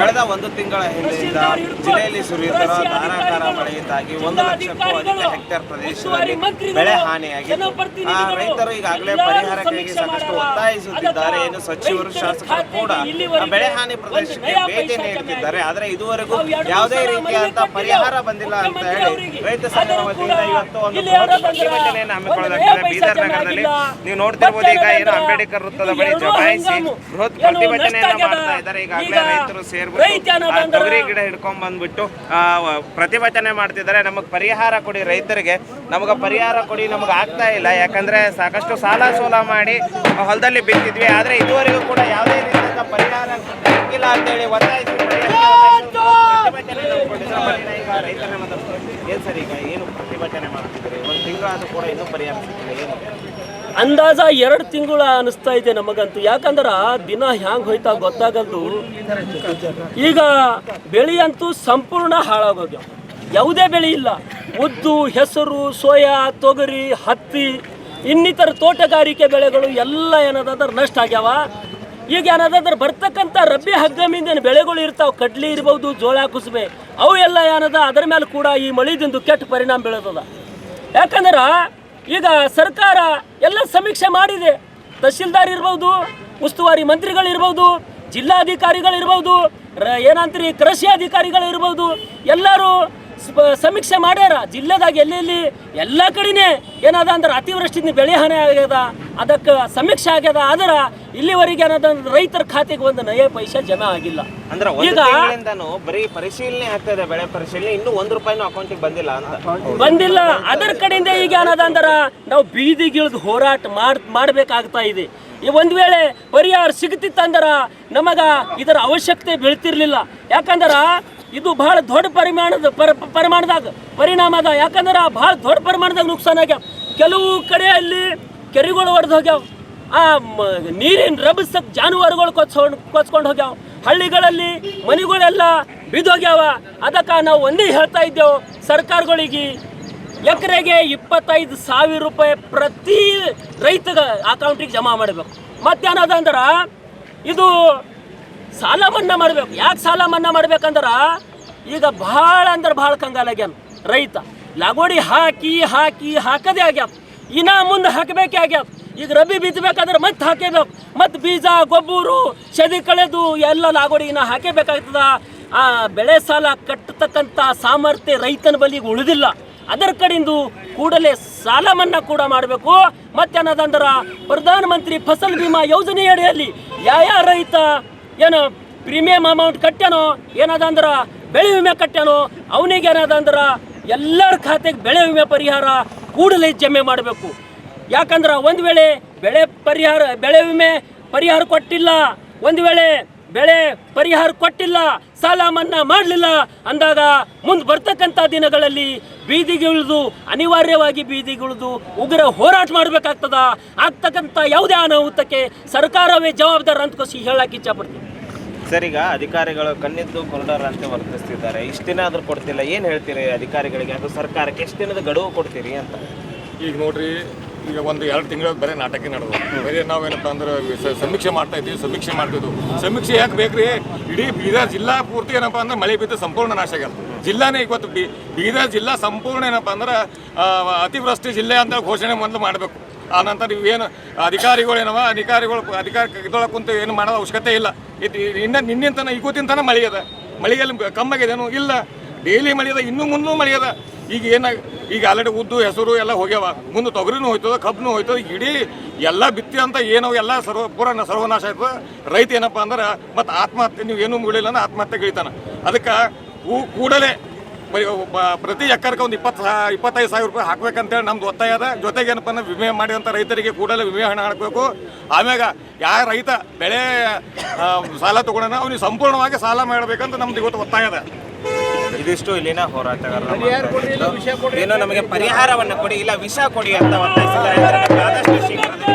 ಕಳೆದ ಒಂದು ತಿಂಗಳ ಹಿಂದೆಯಿಂದ ಜಿಲ್ಲೆಯಲ್ಲಿ ಸುರಿಯುತ್ತಿರುವ ಧಾರಾಕಾರ ಮಳೆಯಿಂದಾಗಿ ಒಂದು ಲಕ್ಷಕ್ಕೂ ಅಧಿಕ ಹೆಕ್ಟೇರ್ ಪ್ರದೇಶದಲ್ಲಿ ಬೆಳೆ ಹಾನಿಯಾಗಿದೆ ಆ ರೈತರು ಈಗಾಗಲೇ ಪರಿಹಾರಕ್ಕಾಗಿ ಸಾಕಷ್ಟು ಒತ್ತಾಯಿಸುತ್ತಿದ್ದಾರೆ. ಏನು ಸಚಿವರು ಶಾಸಕರು ಕೂಡ ಆ ಬೆಳೆ ಹಾನಿ ಪ್ರದೇಶಕ್ಕೆ ಭೇಟಿ ನೀಡುತ್ತಿದ್ದಾರೆ. ಆದರೆ ಇದುವರೆಗೂ ಯಾವುದೇ ರೀತಿಯಾದಂತಹ ಪರಿಹಾರ ಬಂದಿಲ್ಲ ಅಂತ ಹೇಳಿ ರೈತ ಸಂಘದ ವತಿಯಿಂದ ಇವತ್ತು ಒಂದು ಪ್ರತಿಭಟನೆಯನ್ನು ಹಮ್ಮಿಕೊಳ್ಳಲಾಗಿದೆ ಬೀದರ್ ನಗರದಲ್ಲಿ ನೀವು ನೋಡ್ತಿರ್ಬೋದು ಈಗ ಏನು ಅಂಬೇಡ್ಕರ್ ವೃತ್ತದ ಬಳಿ ಜಮಾಯಿಸಿ ಬೃಹತ್ ಪ್ರತಿಭಟನೆಯನ್ನು ಮಾಡ್ತಾ ಇದ್ದಾರೆ. ಈಗಾಗಲೇ ರೈತರು ಸೇರ್ಬಿಟ್ಟು ತೊಗರಿ ಗಿಡ ಹಿಡ್ಕೊಂಡ್ ಬಂದ್ಬಿಟ್ಟು ಪ್ರತಿಭಟನೆ ಮಾಡ್ತಿದ್ದಾರೆ. ನಮಗೆ ಪರಿಹಾರ ಕೊಡಿ ರೈತರಿಗೆ. ನಮಗೆ ಪರಿಹಾರ ಕೊಡಿ ನಮಗೆ ಆಗ್ತಾ ಇಲ್ಲ. ಯಾಕಂದ್ರೆ ಸಾಕಷ್ಟು ಸಾಲ ಸೋಲ ಮಾಡಿ ಹೊಲದಲ್ಲಿ ಬಿತ್ತಿದ್ವಿ. ಆದ್ರೆ ಇದುವರೆಗೂ ಕೂಡ ಯಾವುದೇ ರೀತಿಯ ಪರಿಹಾರ ಸಿಕ್ಕಿಲ್ಲ ಅಂತೇಳಿ ಒತ್ತಾಯಿಸಿ ಈಗ. ಏನ್ ಸರಿ ಈಗ ಏನು ಪ್ರತಿಭಟನೆ ಮಾಡ್ತಿದ್ರೆ ಒಂದು ತಿಂಗಳಾದ್ರೂ ಕೂಡ ಇನ್ನೂ ಪರಿಹಾರ ಸಿಕ್ಕಿಲ್ಲ. ಏನು? ಅಂದಾಜ ಎರಡು ತಿಂಗಳು ಅನಿಸ್ತಾ ಇದೆ ನಮಗಂತೂ. ಯಾಕಂದ್ರೆ ದಿನ ಹ್ಯಾಂಗ್ ಹೋಯ್ತಾ ಗೊತ್ತಾಗಲ್ದು. ಈಗ ಬೆಳೆ ಅಂತೂ ಸಂಪೂರ್ಣ ಹಾಳಾಗೋದು ಯಾವುದೇ ಬೆಳೆ ಇಲ್ಲ. ಉದ್ದು, ಹೆಸರು, ಸೋಯಾ, ತೊಗರಿ, ಹತ್ತಿ, ಇನ್ನಿತರ ತೋಟಗಾರಿಕೆ ಬೆಳೆಗಳು ಎಲ್ಲ ಏನದಂದ್ರೆ ನಷ್ಟ ಆಗ್ಯಾವ. ಈಗ ಏನದಂದ್ರೆ ಬರ್ತಕ್ಕಂಥ ರಬ್ಬಿ ಹಗ್ಗಮಿಂದ ಬೆಳೆಗಳು ಇರ್ತಾವ, ಕಡ್ಲಿ ಇರ್ಬೋದು, ಜೋಳ ಕುಸುಬೆ ಅವು ಎಲ್ಲ ಏನದ ಅದರ ಮೇಲೆ ಕೂಡ ಈ ಮಳಿದಿಂದು ಕೆಟ್ಟ ಪರಿಣಾಮ ಬೀಳತದ ಯಾಕಂದ್ರೆ ಈಗ ಸರ್ಕಾರ ಎಲ್ಲ ಸಮೀಕ್ಷೆ ಮಾಡಿದೆ. ತಹಶೀಲ್ದಾರ್ ಇರ್ಬೋದು, ಉಸ್ತುವಾರಿ ಮಂತ್ರಿಗಳಿರ್ಬೋದು ಜಿಲ್ಲಾಧಿಕಾರಿಗಳಿರ್ಬೋದು ಏನಂತೀರಿ ಕೃಷಿ ಅಧಿಕಾರಿಗಳಿರ್ಬೋದು ಎಲ್ಲರೂ ಸಮೀಕ್ಷೆ ಮಾಡ್ಯಾರ. ಜಿಲ್ಲೆದಾಗ ಎಲ್ಲೆಲ್ಲಿ ಎಲ್ಲ ಕಡೆನೇ ಏನಾದ ಅಂದ್ರೆ ಅತಿವೃಷ್ಟಿಯಿಂದ ಬೆಳೆ ಹಾನಿ ಆಗ್ಯದ. ಅದಕ್ಕೆ ಸಮೀಕ್ಷೆ ಆಗ್ಯದ ಆದ್ರೆ ಇಲ್ಲಿವರೆಗೆ ಅಂದ್ರೆ ರೈತರ ಖಾತೆಗೆ ಒಂದು ನಯ ಪೈಸೆ ಜಮೆ ಆಗಿಲ್ಲ. ಅಂದ್ರೆ ಈಗ ಬರೀ ಪರಿಶೀಲನೆ ಆಗ್ತಾ ಇದೆ ಬೆಳೆ ಪರಿಶೀಲನೆ. ಇನ್ನೂ ಒಂದು ರೂಪಾಯಿನೂ ಅಕೌಂಟಿಗೆ ಬಂದಿಲ್ಲ ಅಂತ. ಬಂದಿಲ್ಲ. ಅದರ ಕಡೆಯಿಂದ ಈಗ ಏನದ ಅಂದ್ರ ನಾವು ಬೀದಿಗಿಳಿದು ಹೋರಾಟ ಮಾಡ್ ಮಾಡ್ಬೇಕಾಗ್ತಾ ಇದೆ. ಈ ಒಂದ್ ವೇಳೆ ಪರಿಹಾರ ಸಿಗ್ತಿತ್ತಂದ್ರ ನಮಗ ಇದರ ಅವಶ್ಯಕತೆ ಬೀಳ್ತಿರ್ಲಿಲ್ಲ. ಯಾಕಂದ್ರ ಇದು ಬಹಳ ದೊಡ್ಡ ಪರಿಮಾಣದ ಪರ ಪರಿಮಾಣದಾಗ ಪರಿಣಾಮ ಅದ ಯಾಕಂದ್ರ ಬಹಳ ದೊಡ್ಡ ಪರಿಮಾಣದಾಗ ನುಕ್ಸಾನ ಆಗ್ಯಾವ. ಕೆಲವು ಕಡೆಯಲ್ಲಿ ಕೆರೆಗಳು ಒಡೆದು ಹೋಗ್ಯಾವ. ಆ ನೀರಿನ ರಭಸಕ್ ಜಾನುವಾರುಗಳು ಕೊಚ್ಕೊಂಡು ಕೊಚ್ಕೊಂಡು ಹೋಗ್ಯಾವ. ಹಳ್ಳಿಗಳಲ್ಲಿ ಮನೆಗಳೆಲ್ಲ ಬಿದ್ದೋಗ್ಯಾವ ಅದಕ್ಕೆ ನಾವು ಒಂದೇ ಹೇಳ್ತಾ ಇದ್ದೇವೆ, ಸರ್ಕಾರಗಳಿಗೆ ಎಕರೆಗೆ ಇಪ್ಪತ್ತೈದು ಸಾವಿರ ರೂಪಾಯಿ ಪ್ರತಿ ರೈತಗ ಅಕೌಂಟಿಗೆ ಜಮಾ ಮಾಡಬೇಕು. ಮತ್ತೇನದಂದ್ರೆ ಇದು ಸಾಲ ಮನ್ನಾ ಮಾಡ್ಬೇಕು. ಯಾಕೆ ಸಾಲ ಮನ್ನಾ ಮಾಡ್ಬೇಕಂದ್ರೆ, ಈಗ ಭಾಳ ಅಂದ್ರೆ ಭಾಳ ಕಂಗಾಲಾಗ್ಯಾನ ರೈತ. ಲಗೋಡಿ ಹಾಕಿ ಹಾಕಿ, ಹಾಕದೇ ಆಗ್ಯಾವ ಇನ್ನ ಮುಂದೆ ಹಾಕಬೇಕೇ ಈಗ ರಬಿ ಬಿತ್ತಬೇಕಾದ್ರೆ ಮತ್ತೆ ಹಾಕೇಬೇಕು. ಮತ್ತೆ ಬೀಜ, ಗೊಬ್ಬರು ಸದಿ ಕಳೆದು ಎಲ್ಲ ಲಾಗೋಡಿ ಇನ್ನ ಹಾಕೇಬೇಕಾಗ್ತದ. ಆ ಬೆಳೆ ಸಾಲ ಕಟ್ಟತಕ್ಕಂಥ ಸಾಮರ್ಥ್ಯ ರೈತನ ಬಲಿಗೆ ಉಳಿದಿಲ್ಲ. ಅದರ ಕಡೆಂದು ಕೂಡಲೇ ಸಾಲ ಮನ್ನಾ ಕೂಡ ಮಾಡಬೇಕು. ಮತ್ತೇನದಂದ್ರ ಪ್ರಧಾನ ಮಂತ್ರಿ ಫಸಲ್ ಬಿಮಾ ಯೋಜನೆ ಅಡಿಯಲ್ಲಿ ಯಾವ ರೈತ ಏನು ಪ್ರೀಮಿಯಂ ಅಮೌಂಟ್ ಕಟ್ಟ್ಯಾನೋ ಏನದಂದ್ರ ಬೆಳೆ ವಿಮೆ ಕಟ್ಟ್ಯಾನೋ ಅವನಿಗೆ ಏನದಂದ್ರ ಎಲ್ಲರ ಖಾತೆಗೆ ಬೆಳೆ ವಿಮೆ ಪರಿಹಾರ ಕೂಡಲೇ ಜಮೆ ಮಾಡಬೇಕು. ಯಾಕಂದ್ರೆ ಒಂದು ವೇಳೆ ಬೆಳೆ ಪರಿಹಾರ, ಬೆಳೆ ವಿಮೆ ಪರಿಹಾರ ಕೊಟ್ಟಿಲ್ಲ, ಒಂದು ವೇಳೆ ಬೆಳೆ ಪರಿಹಾರ ಕೊಟ್ಟಿಲ್ಲ, ಸಾಲ ಮನ್ನಾ ಮಾಡಲಿಲ್ಲ ಅಂದಾಗ ಮುಂದೆ ಬರ್ತಕ್ಕಂಥ ದಿನಗಳಲ್ಲಿ ಬೀದಿಗಿಳಿದು, ಅನಿವಾರ್ಯವಾಗಿ ಬೀದಿಗಿಳಿದು ಉಗ್ರ ಹೋರಾಟ ಮಾಡಬೇಕಾಗ್ತದ. ಆಗ್ತಕ್ಕಂಥ ಯಾವುದೇ ಅನಾಹುತಕ್ಕೆ ಸರ್ಕಾರವೇ ಜವಾಬ್ದಾರ ಅಂತ ಹೇಳಕ್ಕೆ ಇಚ್ಛಪಡ್ತೀನಿ. ಸರ್ ಈಗ ಅಧಿಕಾರಿಗಳು ಕಣ್ಣಿದ್ದು ಕೊರಡರ್ ಅಂತ ವರ್ತಿಸ್ತಿದ್ದಾರೆ. ಇಷ್ಟು ದಿನ ಆದರೂ ಕೊಡ್ತಿಲ್ಲ. ಏನು ಹೇಳ್ತೀರಿ ಅಧಿಕಾರಿಗಳಿಗೆ? ಅದು ಸರ್ಕಾರಕ್ಕೆ ಎಷ್ಟು ದಿನದ ಗಡುವು ಕೊಡ್ತೀರಿ ಅಂತ? ಈಗ ನೋಡ್ರಿ, ಈಗ ಒಂದು ಎರಡು ತಿಂಗಳ ಬರೀ ನಾಟಕ ನಡೆದು. ಬರೀ ನಾವೇನಪ್ಪ ಅಂದ್ರೆ ಸಮೀಕ್ಷೆ ಮಾಡ್ತಾ ಇದ್ದೀವಿ ಸಮೀಕ್ಷೆ ಮಾಡ್ತಿದ್ವು. ಸಮೀಕ್ಷೆ ಯಾಕೆ ಬೇಕ್ರಿ? ಇಡೀ ಬೀದರ್ ಜಿಲ್ಲಾ ಪೂರ್ತಿ ಏನಪ್ಪ ಅಂದ್ರೆ ಮಳೆ ಬಿದ್ದು ಸಂಪೂರ್ಣ ನಾಶ ಆಗ್ಯದ. ಜಿಲ್ಲಾನೇ ಇವತ್ತು ಬೀದರ್ ಜಿಲ್ಲಾ ಸಂಪೂರ್ಣ ಏನಪ್ಪ ಅಂದ್ರೆ ಅತಿವೃಷ್ಟಿ ಜಿಲ್ಲೆ ಅಂತ ಘೋಷಣೆ ಮೊದಲು ಮಾಡಬೇಕು. ಆ ನಂತರ ಇವೇನು ಅಧಿಕಾರಿಗಳು ಏನವ ಅಧಿಕಾರಿಗಳು ಅಧಿಕಾರ ಇದೊಳಗೆ ಕುಂತು ಏನು ಮಾಡೋದು ಅವಶ್ಯಕತೆ ಇಲ್ಲ. ಇದು ಇನ್ನ ನಿನ್ನಿನ ತನ ಇವತ್ತಿನ ತನ ಮಳೆ ಅದ. ಮಳೆಯಲ್ಲಿ ಕಮ್ಮಾಗಿದೇನು ಇಲ್ಲ. ಡೈಲಿ ಮಳೆ ಅದ. ಇನ್ನೂ ಮುಂದೂ ಮಳೆ ಅದ. ಈಗ ಏನ ಈಗ ಆಲ್ರೆಡಿ ಉದ್ದು ಹೆಸರು ಎಲ್ಲ ಹೋಗ್ಯಾವ. ಮುಂದೆ ತೊಗರಿನೂ ಹೋಯ್ತದ, ಕಬ್ಬನೂ ಹೋಯ್ತದ. ಇಡೀ ಎಲ್ಲ ಬಿತ್ತಿ ಅಂತ ಏನೋ ಎಲ್ಲ ಸರ್ವ ಪೂರ ಸರ್ವನಾಶ ಆಯ್ತದ. ರೈತ ಏನಪ್ಪ ಅಂದ್ರೆ ಮತ್ತು ಆತ್ಮಹತ್ಯೆ, ನೀವು ಏನೂ ಮುಗಿಲಿಲ್ಲ ಅಂದ್ರೆ ಆತ್ಮಹತ್ಯೆ ಗೀತಾನ ಅದಕ್ಕೆ ಕೂಡಲೇ ಪ್ರತಿ ಎಕರ್ಗೆ ಒಂದು ಇಪ್ಪತ್ತು ಸಾ ಇಪ್ಪತ್ತೈದು ಸಾವಿರ ರೂಪಾಯಿ ಹಾಕ್ಬೇಕಂತೇಳಿ ನಮ್ದು ಒತ್ತಾಯ ಅದ. ಜೊತೆಗೆ ಏನಪ್ಪ ಅಂದ್ರೆ ವಿಮೆ ಮಾಡಿದಂಥ ರೈತರಿಗೆ ಕೂಡಲೇ ವಿಮೆ ಹಣ ಹಾಕಬೇಕು. ಆಮ್ಯಾಗ ಯಾವ ರೈತ ಬೆಳೆ ಸಾಲ ತಗೊಂಡ ಅವ್ನಿಗೆ ಸಂಪೂರ್ಣವಾಗಿ ಸಾಲ ಮಾಡಬೇಕಂತ ನಮ್ದು ಇವತ್ತು ಒತ್ತಾಯ ಅದ. ಇದಿಷ್ಟು ಇಲ್ಲಿನ ಹೋರಾಟಗಾರರು ಏನೋ ಏನು ನಮಗೆ ಪರಿಹಾರವನ್ನು ಕೊಡಿ ಇಲ್ಲ ವಿಷ ಕೊಡಿ ಅಂತ ಒತ್ತಾಯಿಸಿದ್ದಾರೆ. ಆದಷ್ಟು ಶೀಘ್ರದಲ್ಲಿ